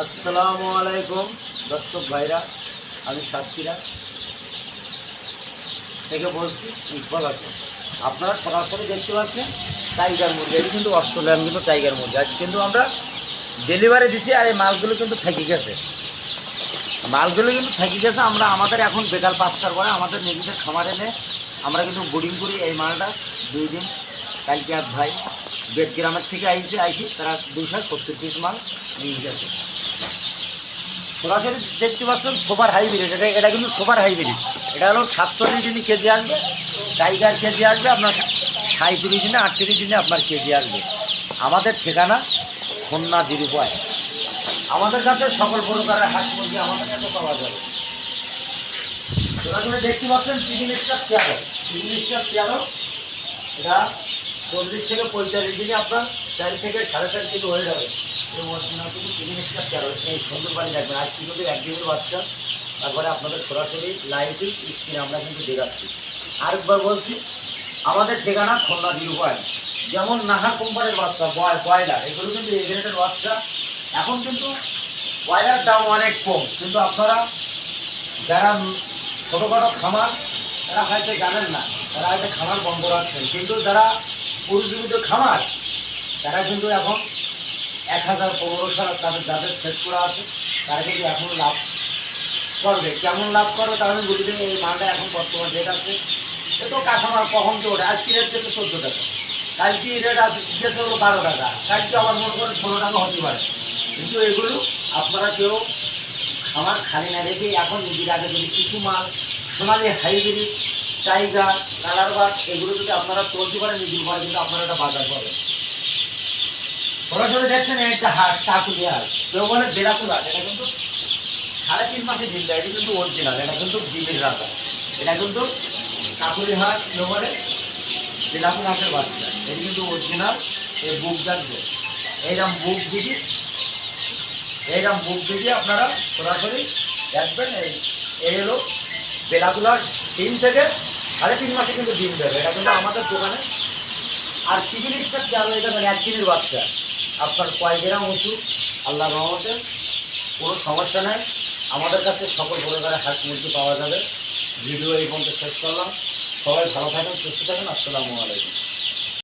আসসালামু আলাইকুম, দর্শক ভাইরা, আমি সাতক্ষীরা। থেকে বলছি, ইকবাল হাসান। আপনারা সরাসরি দেখতে পাচ্ছেন, টাইগার মুরগি। এটি কিন্তু অস্ট্রেলিয়ান কিন্তু টাইগার মুরগি। আজ কিন্তু আমরা ডেলিভারি দিছি আর এই মালগুলো কিন্তু থেকে গেছে। মালগুলো কিন্তু থেকে গেছে। আমরা, আমাদের এখন বেকাল পাঁচটার পরে আমাদের নিজেদের খামার এনে আমরা কিন্তু বোর্ডিং করি এই মালটা। দুই দিন। কালকে এক ভাই বেদ গ্রামের থেকে আইসে, আইসি তারা দুইশো সত্তর পিস মাল নিয়ে গেছে। সরাসরি দেখতে পাচ্ছেন সুপার হাইব্রিড, এটা এটা কিন্তু সুপার হাইব্রিড। এটা হলো সাতচল্লিশ দিনই কেজি আসবে, টাইগার কেজি আসবে, আপনার সাঁত্রিশ দিনে, আটত্রিশ দিনে আপনার কেজি আসবে। আমাদের ঠিকানা খুলনা জিরো পয়েন্ট। আমাদের কাছে সকল প্রকারের হাঁস মুরগি আমাদের কাছে পাওয়া যাবে। সরাসরি দেখতে পাচ্ছেন তেরো চিকেন স্টার তেরো এটা চল্লিশ থেকে পঁয়তাল্লিশ দিনে আপনার চার থেকে সাড়ে চার কেজি হয়ে যাবে। এই অরিজিনাল কিন্তু স্টার তেরো এই সুন্দর বাড়ি রাখবেন আজকে কিন্তু একদিনের বাচ্চা, তারপরে আপনাদের সরাসরি লাইভে স্ক্রিনে আমরা কিন্তু দেখাচ্ছি। আরেকবার বলছি, আমাদের ঠিকানা খুলনা জিরো পয়েন্ট। যেমন নাহা কোম্পানির বাচ্চা, বয় ব্রয়লার, এগুলো কিন্তু এই গ্রেডের বাচ্চা। এখন কিন্তু ব্রয়লার দাম অনেক কম। কিন্তু আপনারা যারা ছোটোখাটো খামার, তারা হয়তো জানেন না, তারা হয়তো খামার বন্ধ রাখছেন। কিন্তু যারা পরিজীবিত খামার, তারা কিন্তু এখন এক হাজার পনেরো পনেরোশো তাদের যাদের সেট করা আছে, তারা কিন্তু এখন লাভ করবে। কেমন লাভ করবে তাহলে বলি দেবে এই মালটা এখন বর্তমান রেট আছে। সে তো কাঁচামাল কখন তো ওঠে? আজকে রেট গেছে চোদ্দ টাকা। কালকে রেট আছে গেছে হলো বারো টাকা। কালকে আবার মনে করেন ষোলো টাকা হতে পারে। কিন্তু এগুলো আপনারা কেউ খামার খালি না রেখে এখন নিজের আগে যদি কিছু মাল, সোনালি হাইব্রিড, টাইগার কালারবাগ এগুলো যদি আপনারা তুলতে পারেন, নিজের ঘরে কিন্তু আপনারা একটা বাজার পাবেন। সরাসরি দেখছেন একটা হাঁস কাকুলি হাঁস কেউ বলে বেরাকুল হাঁস এটা কিন্তু সাড়ে তিন মাসে ডিম দেয়, এটা কিন্তু অরিজিনাল এটা কিন্তু ডিমের রাজা এটা কিন্তু কাকুলি হাঁস, কেউ বলে বেরাকুল হাঁসের বাচ্চা। এটা কিন্তু অরিজিনাল এই বুক দেখবে এইরকম বুক দিবি এইরকম বুক দিবি আপনারা সরাসরি দেখবেন, এই এই হলো বেলাগুলার তিন থেকে সাড়ে তিন মাসে কিন্তু ডিম দেবে। এটা কিন্তু আমাদের দোকানে। আর স্টার চালু এটা মানে একদিনের বাচ্চা। আপনার কয় উঁচু, আল্লাহ রহমতে কোনো সমস্যা নেই। আমাদের কাছে সকল পরিবারে হাঁস মুরগি পাওয়া যাবে। ভিডিও এই পর্যন্ত শেষ করলাম। সবাই ভালো থাকেন, সুস্থ থাকেন। আসসালামু আলাইকুম।